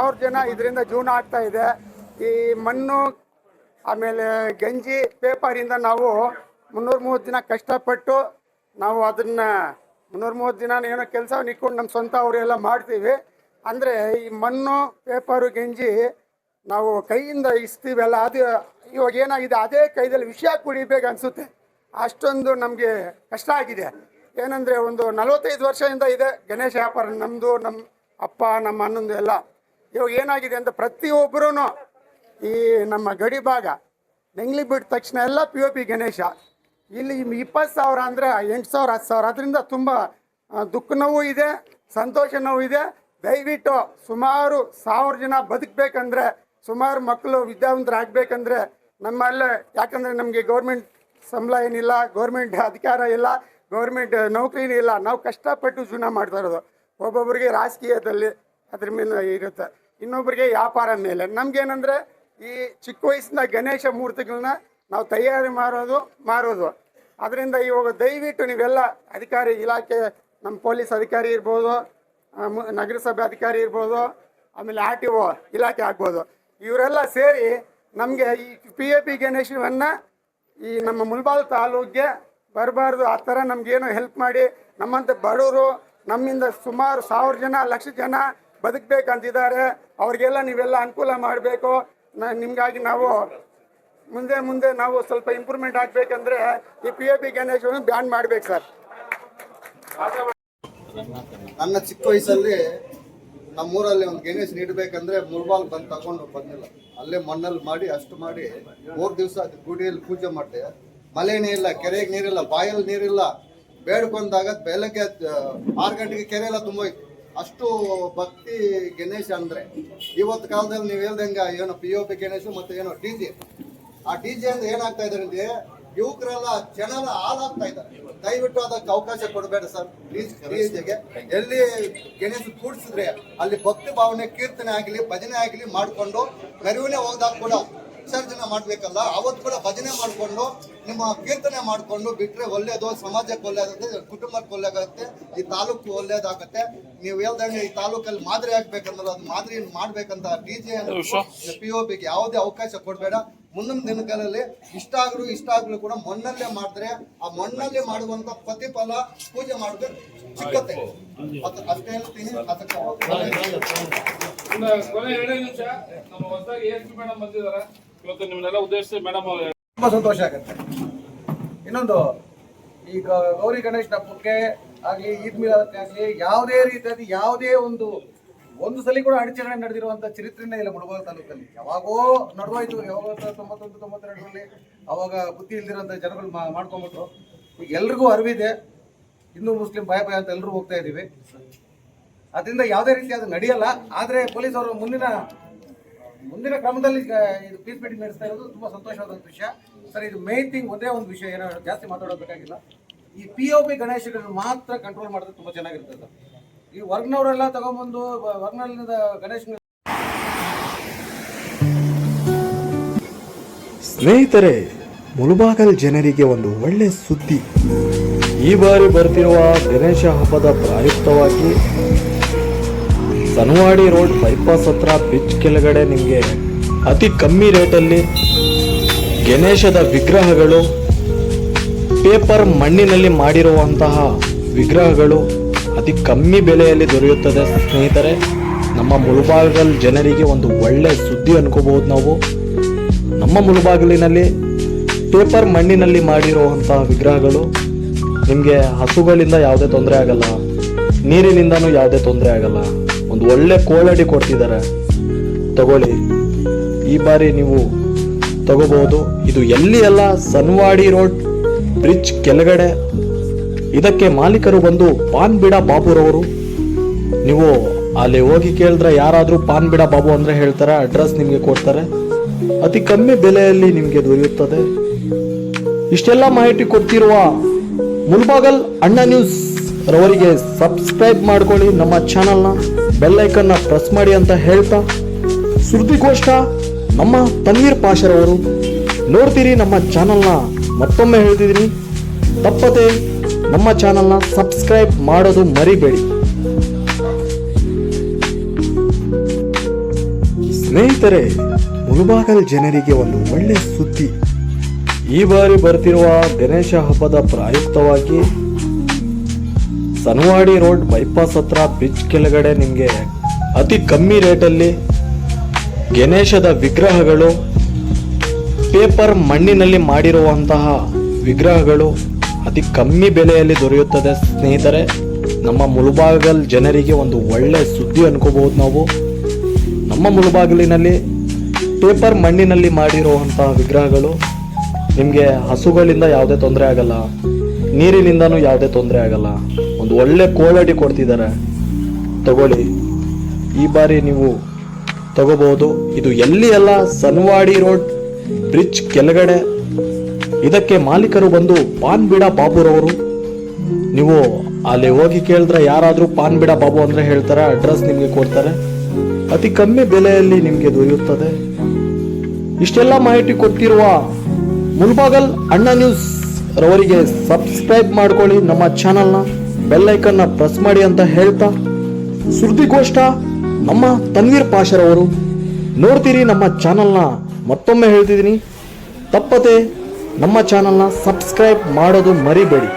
ಸಾವಿರ ಜನ ಇದರಿಂದ ಜೀವನ ಆಗ್ತಾ ಇದೆ. ಈ ಮಣ್ಣು, ಆಮೇಲೆ ಗಂಜಿ ಪೇಪರಿಂದ ನಾವು ಮುನ್ನೂರ ಮೂವತ್ತು ದಿನ ಕಷ್ಟಪಟ್ಟು ನಾವು ಅದನ್ನ ಮುನ್ನೂರ ಮೂವತ್ತು ದಿನ ಏನೋ ಕೆಲಸ ಇಟ್ಕೊಂಡು ನಮ್ಮ ಸ್ವಂತ ಅವರೆಲ್ಲ ಮಾಡ್ತೀವಿ. ಅಂದರೆ ಈ ಮಣ್ಣು ಪೇಪರು ಗಂಜಿ ನಾವು ಕೈಯಿಂದ ಇಸ್ತೀವಲ್ಲ, ಅದು ಇವಾಗ ಏನಾಗಿದೆ, ಅದೇ ಕೈದಲ್ಲಿ ವಿಷಯ ಕುಡಿಬೇಕು ಅನಿಸುತ್ತೆ. ಅಷ್ಟೊಂದು ನಮಗೆ ಕಷ್ಟ ಆಗಿದೆ. ಏನಂದರೆ ಒಂದು ನಲವತ್ತೈದು ವರ್ಷದಿಂದ ಇದೆ ಗಣೇಶ ವ್ಯಾಪಾರ ನಮ್ಮದು ನಮ್ಮ ಅಪ್ಪ, ನಮ್ಮ ಅಣ್ಣಂದು ಎಲ್ಲ. ಇವಾಗ ಏನಾಗಿದೆ ಅಂತ ಪ್ರತಿಯೊಬ್ಬರೂ ಈ ನಮ್ಮ ಗಡಿ ಭಾಗ ನೆಂಗ್ಲಿ ಬಿಟ್ಟ ತಕ್ಷಣ ಎಲ್ಲ ಪಿ ಒ ಪಿ ಗಣೇಶ. ಇಲ್ಲಿ ಇಪ್ಪತ್ತು ಸಾವಿರ ಅಂದರೆ ಎಂಟು ಸಾವಿರ, ಹತ್ತು ಸಾವಿರ. ಅದರಿಂದ ತುಂಬ ದುಃಖ ನೋವು ಇದೆ, ಸಂತೋಷ ನೋವು ಇದೆ. ದಯವಿಟ್ಟು ಸುಮಾರು ಸಾವಿರ ಜನ ಬದುಕಬೇಕಂದ್ರೆ, ಸುಮಾರು ಮಕ್ಕಳು ವಿದ್ಯಾವಂತರಾಗಬೇಕಂದ್ರೆ ನಮ್ಮಲ್ಲೇ, ಯಾಕಂದರೆ ನಮಗೆ ಗೌರ್ಮೆಂಟ್ ಸಂಬಳ ಏನಿಲ್ಲ, ಗೌರ್ಮೆಂಟ್ ಅಧಿಕಾರ ಇಲ್ಲ, ಗೌರ್ಮೆಂಟ್ ನೌಕರಿ ಇಲ್ಲ. ನಾವು ಕಷ್ಟಪಟ್ಟು ಜೀವನ ಮಾಡ್ತಾ ಇರೋದು. ಒಬ್ಬೊಬ್ಬರಿಗೆ ರಾಜಕೀಯದಲ್ಲಿ ಅದ್ರ ಮೇಲೆ ಇರುತ್ತೆ. ಇನ್ನೊಬ್ಬರಿಗೆ ವ್ಯಾಪಾರ ಮೇಲೆ. ನಮ್ಗೇನಂದರೆ ಈ ಚಿಕ್ಕ ವಯಸ್ಸಿನ ಗಣೇಶ ಮೂರ್ತಿಗಳನ್ನ ನಾವು ತಯಾರಿ ಮಾಡೋದು, ಮಾರೋದು. ಅದರಿಂದ ಇವಾಗ ದಯವಿಟ್ಟು ನೀವೆಲ್ಲ ಅಧಿಕಾರಿ ಇಲಾಖೆ ನಮ್ಮ ಪೊಲೀಸ್ ಅಧಿಕಾರಿ ಇರ್ಬೋದು ನಗರಸಭೆ ಅಧಿಕಾರಿ ಇರ್ಬೋದು, ಆಮೇಲೆ ಆರ್ ಟಿ ಒ ಇಲಾಖೆ ಆಗ್ಬೋದು. ಇವರೆಲ್ಲ ಸೇರಿ ನಮಗೆ ಈ ಪಿ ಎ ಪಿ ಗಣೇಶವನ್ನು ಈ ನಮ್ಮ ಮುಲ್ಬಾಲ್ ತಾಲೂಕಿಗೆ ಬರಬಾರ್ದು. ಆ ಥರ ನಮಗೇನು ಹೆಲ್ಪ್ ಮಾಡಿ ನಮ್ಮಂಥ ಬಡವರು, ನಮ್ಮಿಂದ ಸುಮಾರು ಸಾವಿರ ಜನ, ಲಕ್ಷ ಜನ ಬದುಕಬೇಕಂತಿದ್ದಾರೆ. ಅವ್ರಿಗೆಲ್ಲ ನೀವೆಲ್ಲ ಅನುಕೂಲ ಮಾಡಬೇಕು. ನಿಮಗಾಗಿ ನಾವು ಮುಂದೆ ಮುಂದೆ ನಾವು ಸ್ವಲ್ಪ ಇಂಪ್ರೂವ್ಮೆಂಟ್ ಆಗಬೇಕಂದ್ರೆ ಈ ಪಿ ಎ ಪಿ ಗಣೇಶವನ್ನು ಬ್ಯಾನ್ ಮಾಡ್ಬೇಕು ಸರ್. ನನ್ನ ಚಿಕ್ಕ ವಯಸ್ಸಲ್ಲಿ ನಮ್ಮೂರಲ್ಲಿ ಒಂದು ಗಣೇಶ್ ನೀಡಬೇಕಂದ್ರೆ ಮುರ್ಬಾಲ್ ಬಂದು ತಗೊಂಡು ಬಂದಿಲ್ಲ. ಅಲ್ಲೇ ಮಣ್ಣಲ್ಲಿ ಮಾಡಿ, ಅಷ್ಟು ಮಾಡಿ ಮೂರು ದಿವಸ ಅದು ಗುಡಿಯಲ್ಲಿ ಪೂಜೆ ಮಾಡಿದೆ. ಮಳೆನೇ ಇಲ್ಲ ಕೆರೆಗೆ ನೀರಿಲ್ಲ, ಬಾಯಲ್ಲಿ ನೀರಿಲ್ಲ. ಬೇಡ್ಕೊಂಡಾಗ ಬೆಳಗ್ಗೆ ಆರು ಗಂಟೆಗೆ ಕೆರೆ ಎಲ್ಲ ತುಂಬೋಯ್ತು. ಅಷ್ಟು ಭಕ್ತಿ ಗಣೇಶ ಅಂದರೆ. ಇವತ್ತು ಕಾಲದಲ್ಲಿ ನೀವು ಹೇಳ್ದಂಗೆ ಏನೋ ಪಿ ಓ ಪಿ ಗಣೇಶ ಮತ್ತೆ ಏನೋ ಡಿ ಜೆ ಆ ಡಿ ಜೆ ಅಂದ್ರೆ ಏನಾಗ್ತಾ ಇದಾರೆ ಅಂದ್ರೆ, ಯುವಕರೆಲ್ಲ ಜನರ ಹಾಳಾಗ್ತಾ ಇದ್ದಾರೆ. ದಯವಿಟ್ಟು ಅದಕ್ಕೆ ಅವಕಾಶ ಕೊಡಬೇಡ ಸರ್. ಪ್ಲೀಸ್ ಎಲ್ಲಿ ಗಣೇಶ ಕೂಡಿಸಿದ್ರೆ ಅಲ್ಲಿ ಭಕ್ತಿ ಭಾವನೆ, ಕೀರ್ತನೆ ಆಗಲಿ, ಭಜನೆ ಆಗಲಿ ಮಾಡಿಕೊಂಡು, ಕರಿವಿನೇ ಹೋದಾಗ ಕೂಡ ವಿಸರ್ಜನೆ ಮಾಡ್ಬೇಕಲ್ಲ ಅವತ್ತು ಕೂಡ ಭಜನೆ ಮಾಡಿಕೊಂಡು ನಿಮ್ಮ ಕೀರ್ತನೆ ಮಾಡಿಕೊಂಡು ಬಿಟ್ರೆ ಒಳ್ಳೇದು ಸಮಾಜಕ್ಕೆ ಒಳ್ಳೇದಾಗುತ್ತೆ ಕುಟುಂಬಕ್ಕೆ ಒಳ್ಳೇದಾಗುತ್ತೆ ಈ ತಾಲೂಕು ಒಳ್ಳೇದಾಗುತ್ತೆ. ನೀವು ಹೇಳ್ದಂಗೆ ಈ ತಾಲೂಕಲ್ಲಿ ಮಾದರಿ ಆಗ್ಬೇಕಂದ್ರೆ ಅದು ಮಾದರಿ ಮಾಡ್ಬೇಕಂತ ಡಿ ಜೆ ಪಿ ಒ ಪಿಗೆ ಯಾವುದೇ ಅವಕಾಶ ಕೊಡಬೇಡ. ಮುಂದಿನ ದಿನಗಳಲ್ಲಿ ಇಷ್ಟ ಆಗ್ರು ಇಷ್ಟ ಆಗ್ಲು ಕೂಡ ಮಣ್ಣಲ್ಲೇ ಮಾಡಿದ್ರೆ ಆ ಮಣ್ಣಲ್ಲೇ ಮಾಡುವಂತ ಪ್ರತಿಫಲ ಪೂಜೆ ಮಾಡಿದ್ರೆ ಸಿಕ್ಕತ್ತೆ ಅಷ್ಟೇ ಹೇಳ್ತೀನಿ. ಅದಕ್ಕೆ ತುಂಬಾ ಸಂತೋಷ ಆಗುತ್ತೆ. ಇನ್ನೊಂದು, ಈಗ ಗೌರಿ ಗಣೇಶನ ಹಬ್ಬಕ್ಕೆ ಆಗಲಿ, ಈದ್ ಮಿಲಾದಕ್ಕೆ ಆಗಲಿ, ಯಾವುದೇ ರೀತಿಯಾದ ಯಾವುದೇ ಒಂದು ಒಂದು ಸಲ ಕೂಡ ಅಡಚಣೆ ನಡೆದಿರುವಂತ ಚರಿತ್ರೆನೇ ಇಲ್ಲ ಮುಳಬಾಗ ತಾಲೂಕಲ್ಲಿ. ಯಾವಾಗೋ ನಡುವಾಯ್ತು ಯಾವಾಗ ತೊಂಬತ್ತೊಂದು, ತೊಂಬತ್ತೆರಡರಲ್ಲಿ ಅವಾಗ ಬುದ್ಧಿ ಇಲ್ದಿರೋಂಥ ಜನಗಳು ಮಾಡ್ಕೊಂಬಿಟ್ರು ಈಗ ಎಲ್ರಿಗೂ ಅರಿವಿದೆ. ಹಿಂದೂ, ಮುಸ್ಲಿಂ ಭಯ ಭಯ ಅಂತ ಎಲ್ಲರೂ ಹೋಗ್ತಾ ಇದ್ದೀವಿ ಅದರಿಂದ ಯಾವುದೇ ರೀತಿ ಅದು ನಡೆಯಲ್ಲ. ಆದರೆ ಪೊಲೀಸರು ಮುಂದಿನ ಮುಂದಿನ ಕ್ರಮದಲ್ಲಿ ಇದು ಪೀಸ್ ಮೀಟಿಂಗ್ ನಡೆಸ್ತಾ ಇರೋದು ತುಂಬ ಸಂತೋಷವಾದ ವಿಷಯ. ಸರ್, ಇದು ಮೇನ್ ಥಿಂಗ್ ಒಂದೇ ಒಂದು ವಿಷಯ, ಏನೋ ಜಾಸ್ತಿ ಮಾತಾಡೋದಕ್ಕಾಗಿಲ್ಲ ಈ ಪಿ ಒ ಪಿ ಗಣೇಶಗಳನ್ನು ಮಾತ್ರ ಕಂಟ್ರೋಲ್ ಮಾಡಿದ್ರೆ ತುಂಬ ಚೆನ್ನಾಗಿರ್ತದೆ ಸರ್. ಈ ವರ್ಗ್ನವರೆಲ್ಲ ತಗೊಂಬಂದು ವರ್ಗ್ನಲ್ಲಿಂದ ಗಣೇಶ ಸ್ನೇಹಿತರೆ, ಮುಳುಬಾಗಲ್ ಜನರಿಗೆ ಒಂದು ಒಳ್ಳೆ ಸುದ್ದಿ. ಈ ಬಾರಿ ಬರ್ತಿರುವ ಗಣೇಶ ಹಬ್ಬದ ಪ್ರಾಯುಕ್ತವಾಗಿ ಸನವಾಡಿ ರೋಡ್ ಬೈಪಾಸ್ ಹತ್ರ ಪಿಚ್ ಕೆಳಗಡೆ ನಿಮಗೆ ಅತಿ ಕಮ್ಮಿ ರೇಟಲ್ಲಿ ಗಣೇಶದ ವಿಗ್ರಹಗಳು, ಪೇಪರ್ ಮಣ್ಣಿನಲ್ಲಿ ಮಾಡಿರುವಂತಹ ವಿಗ್ರಹಗಳು ಅತಿ ಕಮ್ಮಿ ಬೆಲೆಯಲ್ಲಿ ದೊರೆಯುತ್ತದೆ. ಸ್ನೇಹಿತರೆ, ನಮ್ಮ ಮುಳುಬಾಗಲ್ ಜನರಿಗೆ ಒಂದು ಒಳ್ಳೆ ಸುದ್ದಿ ಅನ್ಕೋಬಹುದು ನಾವು. ನಮ್ಮ ಮುಳುಬಾಗಿಲಿನಲ್ಲಿ ಪೇಪರ್ ಮಣ್ಣಿನಲ್ಲಿ ಮಾಡಿರುವಂತಹ ವಿಗ್ರಹಗಳು, ನಿಮಗೆ ಹಸುಗಳಿಂದ ಯಾವುದೇ ತೊಂದರೆ ಆಗಲ್ಲ, ನೀರಿನಿಂದನೂ ಯಾವುದೇ ತೊಂದರೆ ಆಗಲ್ಲ. ಒಂದು ಒಳ್ಳೆ ಕೋಳಡಿ ಕೊಡ್ತಿದ್ದಾರೆ ತಗೊಳ್ಳಿ. ಈ ಬಾರಿ ನೀವು ತಗೋಬಹುದು. ಇದು ಎಲ್ಲಿ ಎಲ್ಲ ಸನ್ವಾಡಿ ರೋಡ್ ಬ್ರಿಡ್ಜ್ ಕೆಳಗಡೆ. ಇದಕ್ಕೆ ಮಾಲೀಕರು ಬಂದು ಪಾನ್ ಬಿಡ ಬಾಬುರವರು. ನೀವು ಅಲ್ಲಿ ಹೋಗಿ ಕೇಳಿದ್ರೆ ಯಾರಾದರೂ ಪಾನ್ ಬಿಡ ಬಾಬು ಅಂದರೆ ಹೇಳ್ತಾರೆ, ಅಡ್ರೆಸ್ ನಿಮಗೆ ಕೊಡ್ತಾರೆ. ಅತಿ ಕಮ್ಮಿ ಬೆಲೆಯಲ್ಲಿ ನಿಮಗೆ ದೊರೆಯುತ್ತದೆ. ಇಷ್ಟೆಲ್ಲ ಮಾಹಿತಿ ಕೊಡ್ತಿರುವ ಮುಲ್ಬಾಗಲ್ ಅಣ್ಣ ನ್ಯೂಸ್. ರವರಿಗೆ ಸಬ್ಸ್ಕ್ರೈಬ್ ಮಾಡ್ಕೊಳ್ಳಿ, ನಮ್ಮ ಚಾನಲ್ನ ಬೆಲ್ಲೈಕನ್ನ ಪ್ರೆಸ್ ಮಾಡಿ ಅಂತ ಹೇಳ್ತಾ ಸುದ್ದಿಗೋಷ್ಠ ನಮ್ಮ ತನ್ವೀರ್ ಪಾಷರವರು ನೋಡ್ತೀರಿ, ನಮ್ಮ ಚಾನಲ್ನ ಮತ್ತೊಮ್ಮೆ ಹೇಳ್ತಿದ್ದೀನಿ. ತಪ್ಪದೆ ನಮ್ಮ ಚಾನಲ್ನ ಸಬ್ಸ್ಕ್ರೈಬ್ ಮಾಡೋದು ಮರಿಬೇಡಿ. ಸ್ನೇಹಿತರೆ, ಮುಳುಬಾಗಲ್ ಜನರಿಗೆ ಒಂದು ಒಳ್ಳೆ ಸುದ್ದಿ. ಈ ಬಾರಿ ಬರ್ತಿರುವ ಗಣೇಶ ಹಬ್ಬದ ಪ್ರಾಯುಕ್ತವಾಗಿ ಸನವಾಡಿ ರೋಡ್ ಬೈಪಾಸ್ ಹತ್ರ ಬ್ರಿಡ್ಜ್ ಕೆಳಗಡೆ ನಿಮಗೆ ಅತಿ ಕಮ್ಮಿ ರೇಟಲ್ಲಿ ಗಣೇಶದ ವಿಗ್ರಹಗಳು ಪೇಪರ್ ಮಣ್ಣಿನಲ್ಲಿ ಮಾಡಿರುವಂತಹ ವಿಗ್ರಹಗಳು ಅತಿ ಕಮ್ಮಿ ಬೆಲೆಯಲ್ಲಿ ದೊರೆಯುತ್ತದೆ. ಸ್ನೇಹಿತರೆ, ನಮ್ಮ ಮುಳುಬಾಗಲ್ ಜನರಿಗೆ ಒಂದು ಒಳ್ಳೆ ಸುದ್ದಿ ಅನ್ಕೋಬಹುದು ನಾವು. ನಮ್ಮ ಮುಳುಬಾಗಿಲಿನಲ್ಲಿ ಪೇಪರ್ ಮಣ್ಣಿನಲ್ಲಿ ಮಾಡಿರುವಂತಹ ವಿಗ್ರಹಗಳು, ನಿಮಗೆ ಹಸುಗಳಿಂದ ಯಾವುದೇ ತೊಂದರೆ ಆಗಲ್ಲ, ನೀರಿನಿಂದನೂ ಯಾವುದೇ ತೊಂದರೆ ಆಗಲ್ಲ. ಒಂದು ಒಳ್ಳೆ ಕ್ವಾಲಿಟಿ ಕೊಡ್ತಿದ್ದಾರೆ ತಗೊಳ್ಳಿ. ಈ ಬಾರಿ ನೀವು ತಗೋಬಹುದು. ಇದು ಎಲ್ಲಿ ಅಲ್ಲ ಸನ್ವಾಡಿ ರೋಡ್, ಬ್ರಿಡ್ಜ್ ಕೆಳಗಡೆ. ಇದಕ್ಕೆ ಮಾಲೀಕರು ಬಂದು ಪಾನ್ ಬಿಡ ಬಾಬುರವರು. ನೀವು ಅಲ್ಲಿ ಹೋಗಿ ಕೇಳಿದ್ರೆ ಯಾರಾದರೂ ಪಾನ್ ಬಿಡ ಬಾಬು ಅಂದ್ರೆ ಹೇಳ್ತಾರೆ, ಅಡ್ರೆಸ್ ನಿಮಗೆ ಕೊಡ್ತಾರೆ. ಅತಿ ಕಮ್ಮಿ ಬೆಲೆಯಲ್ಲಿ ನಿಮಗೆ ದೊರೆಯುತ್ತದೆ. ಇಷ್ಟೆಲ್ಲ ಮಾಹಿತಿ ಕೊಟ್ಟಿರುವ ಮುಲ್ಬಾಗಲ್ ಅಣ್ಣ ನ್ಯೂಸ್ ರವರಿಗೆ ಸಬ್ಸ್ಕ್ರೈಬ್ ಮಾಡ್ಕೊಳ್ಳಿ ನಮ್ಮ ಚಾನಲ್ನ. ಬೆಲ್ ಐಕನ್ನ ಪ್ರೆಸ್ ಮಾಡಿ ಅಂತ ಹೇಳ್ತಾ ಸುದ್ದಿಗೋಷ್ಠ ನಮ್ಮ ತನ್ವೀರ್ ಪಾಷರವರು ನೋಡ್ತೀರಿ ನಮ್ಮ ಚಾನಲ್ನ ಮತ್ತೊಮ್ಮೆ ಹೇಳ್ತಿದ್ದೀನಿ. ತಪ್ಪದೆ ನಮ್ಮ ಚಾನಲ್ನ ಸಬ್ಸ್ಕ್ರೈಬ್ ಮಾಡೋದು ಮರಿಬೇಡಿ.